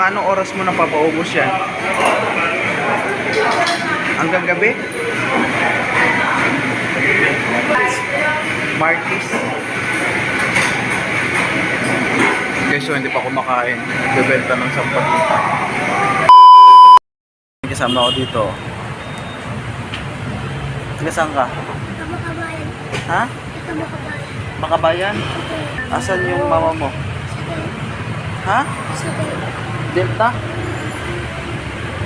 Mga anong oras mo napapaubos yan? Hanggang gabi? Martis. Guys, so hindi pa kumakain. Bebenta ng sampagita. Kasama ko dito. Taga saan ka? Ito makabayan. Ha? Ito makabayan. Makabayan? Asan yung mama mo? Ha? Sa. Delta?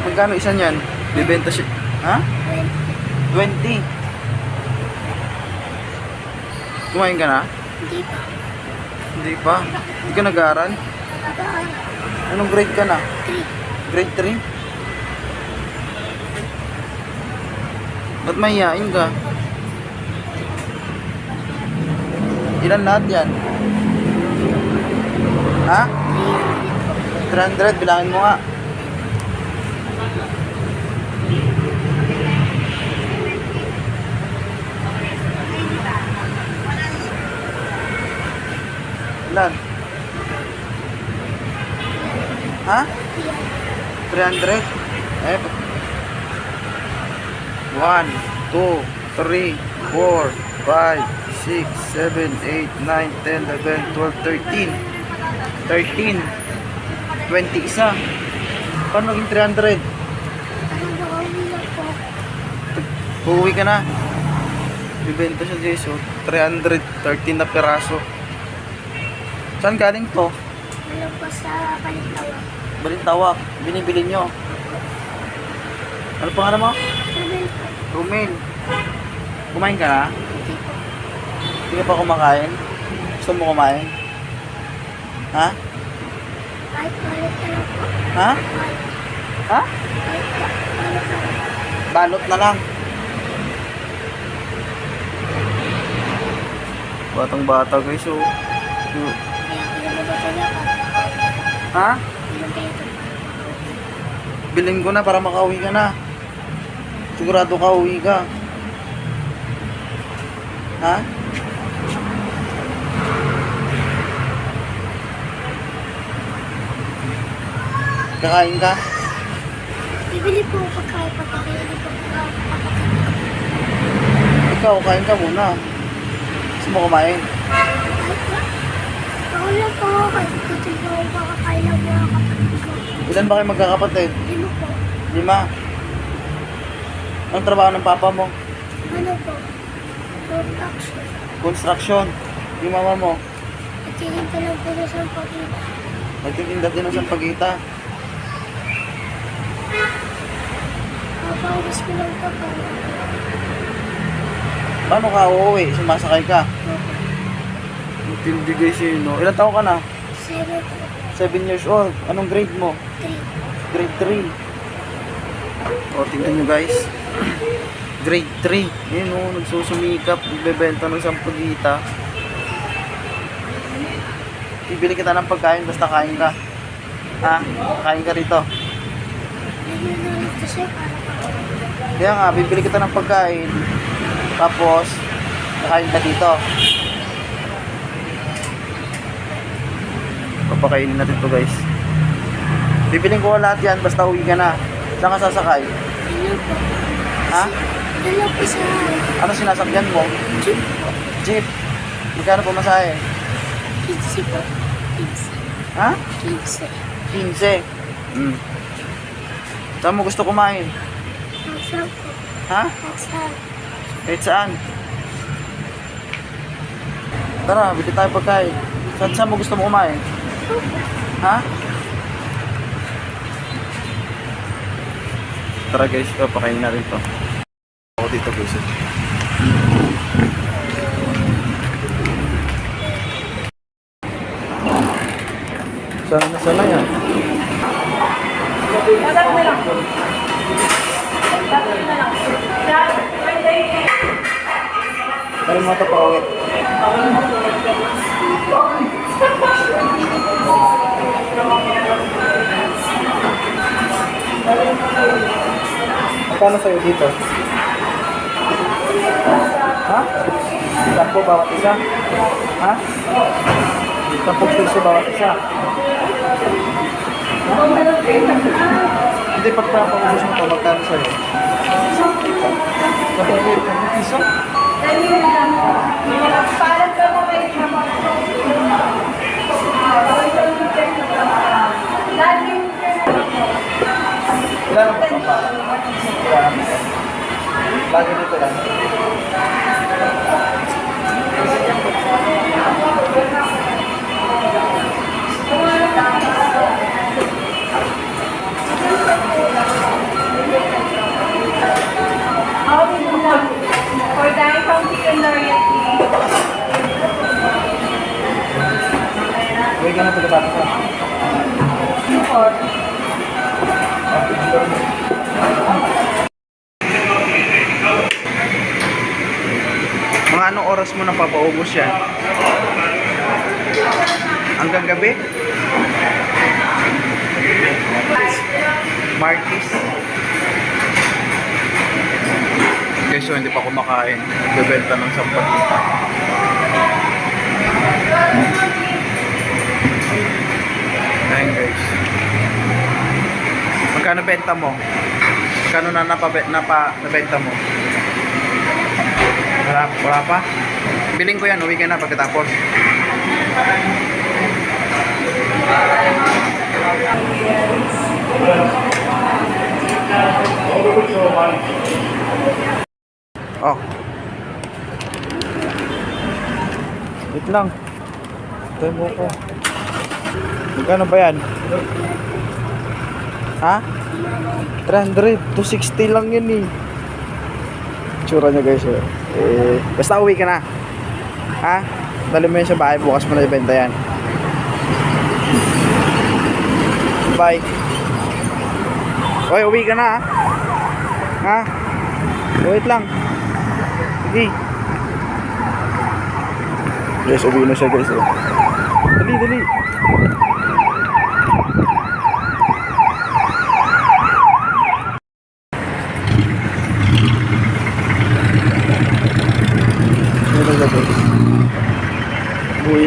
Magkano isa niyan? Bibenta siya. Ha? 20. Kumain ka na? Hindi pa. Hindi pa. Hindi ka nag-aaral? Anong grade ka na? 3. Grade 3? Ba't mahihain ka? Ilan lahat yan? Ha? 300, bilangin mo nga. Ilan? Ha? 300? Eh, 1, 2, 3, 4, 5, 6, 7, 8, 9, 10, 11, 12, 13. 13. 20 isa. Paano naging 300? Ano ba kami lang po? Uuwi ka na. Bibenta siya Jesu. 300. 13 na peraso. Saan galing to? Ano po sa Kalitawa? Balintawak. Binibili nyo. Ano pangalan mo? Sabi po. Rumel. Kumain ka na? Hindi pa kumakain? Gusto mo kumain? Ha? Kahit palit na lang po. Ha? Ha? Balot na lang. Batang bata guys, so... tayo ka? Ha? Bilhin ko na para makauwi ka na. Sigurado ka uwi ka. Ha? Kakain ka? Bibili po ako pagkain pagkabili ko po ako kapatid ko. Ikaw, kain ka muna. Gusto mo kumain? Ako lang po ako kasi kutin po ako makakain ng mga kapatid ko. Ilan ba kayo magkakapatid? Lima po. Lima. Anong trabaho ng papa mo? Ano po? Production. Construction. Yung mama mo? At hihinta lang po na sa pagkita. Nagtitinda din ng sampagita. Kapawis ko lang po para. Paano ka uuwi? Sumasakay ka? Matindi guys yun, no? Ilan taon ka na? Seven po. 7 years old. Anong grade mo? Three. Grade 3. O, tingnan nyo guys. Grade 3. Yun o, nagsusumikap. Nagbebenta ng sampagita. Bibili kita ng pagkain basta kain ka. Ha? Kain ka rito. Para pa. Kaya nga, bibili kita ng pagkain. Tapos, kakain ka dito. Papakainin natin to guys. Bibiling ko lahat yan, basta uwi ka na. Saan ka sasakay? Ano po? Ha? Po sa Ano sinasakyan mo? jeep po. Jeep. Magkano pumasahe? Kitsi po. Kitsi. Ha? Kitsi. 15. Hmm. Saan mo gusto kumain? Po. Ha? Sa Kahit saan? Tara, bili tayo pagkain. Saan, saan mo gusto mo kumain? Ha? Tara guys, papakain na rin to. Pero mo ito paulit. Magkano sa'yo dito? Ha? Sampo bawat isa? Ha? Sampung piso bawat isa? Ha? Hindi, pag papaubos mo ito, magkano sa'yo? Kapag may piso? Wala na ba pa? Wala na ba? Lagi dito lang. Ka na pagkatapos ka. Mga anong oras mo nang papaubos yan? Hanggang gabi? Martis? Okay, so hindi pa kumakain. Bebenta ng sampat. Magkano benta mo? Magkano na napabet napa nabenta mo? Wala, wala pa? Biling ko yan, uwi ka na pagkatapos. Oh. Wait lang. Tayo mo ko. Magkano ba yan? Ha? 300 260 lang yun eh. Tsura niya guys eh. eh. Basta uwi ka na. Ha? Dali mo yun sa bahay. Bukas mo na ibenta yan. Bye. Oy, uwi ka na ha. Ha? Wait lang. Sige. Guys, uwi na siya guys. Eh. Dali, dali.